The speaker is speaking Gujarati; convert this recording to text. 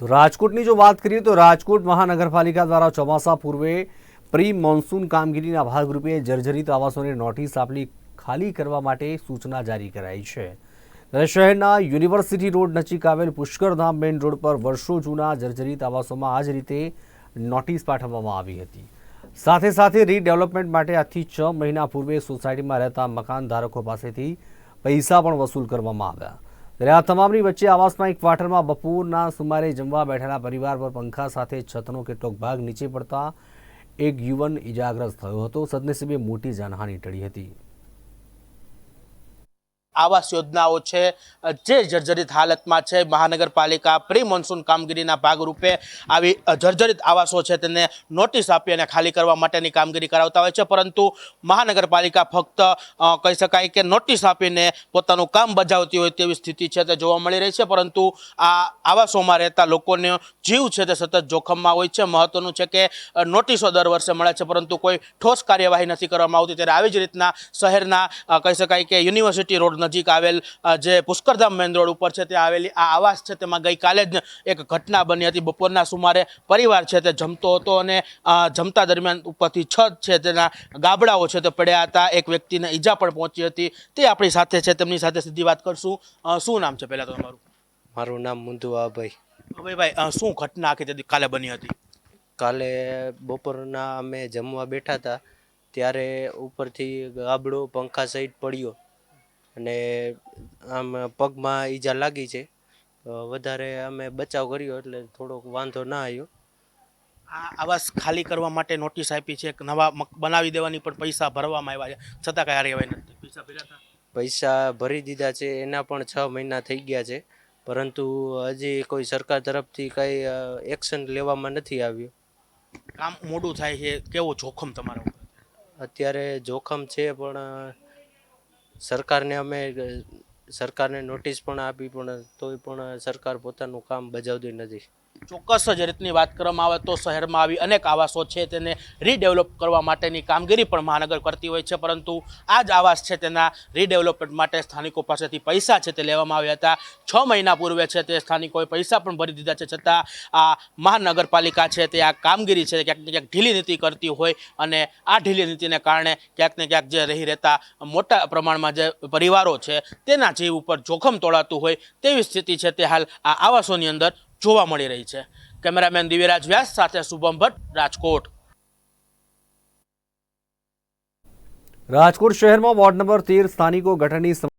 તો રાજકોટની જો વાત કરીએ તો રાજકોટ મહાનગરપાલિકા દ્વારા ચોમાસા પૂર્વે પ્રી મોન્સૂન કામગીરીના ભાગરૂપે જર્જરિત આવાસોને નોટિસ આપી ખાલી કરવા માટે સૂચના જારી કરાઈ છે. શહેરના યુનિવર્સિટી રોડ નજીક આવેલ પુષ્કરધામ મેઇન રોડ પર વર્ષો જૂના જર્જરિત આવાસોમાં આ જ રીતે નોટિસ પાઠવવામાં આવી હતી. સાથે સાથે રીડેવલપમેન્ટ માટે આજથી છ મહિના પૂર્વે સોસાયટીમાં રહેતા મકાન ધારકો પાસેથી પૈસા પણ વસૂલ કરવામાં આવ્યા. ત્યારે આ તમામની વચ્ચે આવાસમાં એક ક્વાર્ટરમાં બપોરના સુમારે જમવા બેઠેલા પરિવાર પર પંખા સાથે છતનો કેટલોક ભાગ નીચે પડતા એક યુવન ઇજાગ્રસ્ત થયો હતો. સદનસીબે મોટી જાનહાની ટળી હતી. આવાસ યોજનાઓ છે, જે જર્જરિત હાલતમાં છે, મહાનગરપાલિકા પ્રી મોન્સૂન કામગીરીના ભાગરૂપે આવી જર્જરિત આવાસો છે તેને નોટિસ આપી અને ખાલી કરવા માટેની કામગીરી કરાવતા હોય છે. પરંતુ મહાનગરપાલિકા ફક્ત કહી શકાય કે નોટિસ આપીને પોતાનું કામ બજાવતી હોય તેવી સ્થિતિ છે તે જોવા મળી રહી છે. પરંતુ આ આવાસોમાં રહેતા લોકોનો જીવ છે તે સતત જોખમમાં હોય છે. મહત્વનું છે કે નોટિસો દર વર્ષે મળે છે, પરંતુ કોઈ ઠોસ કાર્યવાહી નથી કરવામાં આવતી. ત્યારે આવી જ રીતના શહેરના કહી શકાય કે યુનિવર્સિટી રોડ નજીક આવેલ જે પુષ્કરધામ મેન રોડ ઉપર છે ત્યાં આવેલી આ આવાસ છે તેમાં ગઈકાલે જ એક ઘટના બની હતી. બપોરના સુમારે પરિવાર છે તે જમતો હતો અને જમતા દરમિયાન ઉપરથી છત છે તેના ગાબડાઓ છે તે પડ્યા હતા. એક વ્યક્તિને ઈજા પણ પહોંચી હતી. તે આપણી સાથે છે તેમની સાથે સીધી વાત કરશું. શું નામ છે પહેલાં તો તમારું? મારું નામ મુંદુઆભાઈ. અભયભાઈ શું ઘટના આખી હતી કાલે બની હતી? કાલે બપોરના અમે જમવા બેઠા હતા ત્યારે ઉપરથી ગાબડો પંખા સહિત પડ્યો. અને આમ પગમાં ઈજા લાગી છે. વધારે અમે બચાવ કર્યો એટલે થોડોક વાંધો ના આવ્યો. આ આવાસ ખાલી કરવા માટે નોટિસ આપી છે એક નવા બનાવી દેવાની પણ પૈસા ભરવામાં આવ્યા છે. છતાં કઈ કાર્યવાહી નથી. પૈસા ભર્યા પૈસા ભરી દીધા છે. એના પણ છ મહિના થઈ ગયા છે. પરંતુ હજી કોઈ સરકાર તરફથી કંઈ એક્શન લેવામાં નથી આવ્યું. કામ મોડું થાય છે. કેવો જોખમ તમારો અત્યારે જોખમ છે પણ સરકારને અમે સરકારને નોટિસ પણ આપી પણ તોય પણ સરકાર પોતાનું કામ બજાવતી નથી. ચોક્કસ જ રીતની વાત કરવામાં આવે તો શહેરમાં આવી અનેક આવાસો છે તેને રીડેવલપ કરવા માટેની કામગીરી પણ મહાનગર કરતી હોય છે, પરંતુ આ જ આવાસ છે તેના રીડેવલપમેન્ટ માટે સ્થાનિકો પાસેથી પૈસા છે તે લેવામાં આવ્યા હતા. છ મહિના પૂર્વે છે તે સ્થાનિકોએ પૈસા પણ ભરી દીધા છે, છતાં આ મહાનગરપાલિકા છે તે આ કામગીરી છે ક્યાંક ને ક્યાંક ઢીલી નીતિ કરતી હોય અને આ ઢીલી નીતિને કારણે ક્યાંક ને ક્યાંક જે રહી રહેતા મોટા પ્રમાણમાં જે પરિવારો છે તેના જીવ ઉપર જોખમ તોડાતું હોય તેવી સ્થિતિ છે તે હાલ આ આવાસોની અંદર જોવા મળી રહી છે. કેમેરામેન દિવ્યરાજ વ્યાસ સાથે શુભમ ભટ્ટ, રાજકોટ. રાજકોટ શહેરમાં વોર્ડ નંબર તેર સ્થાનિકો ગટરની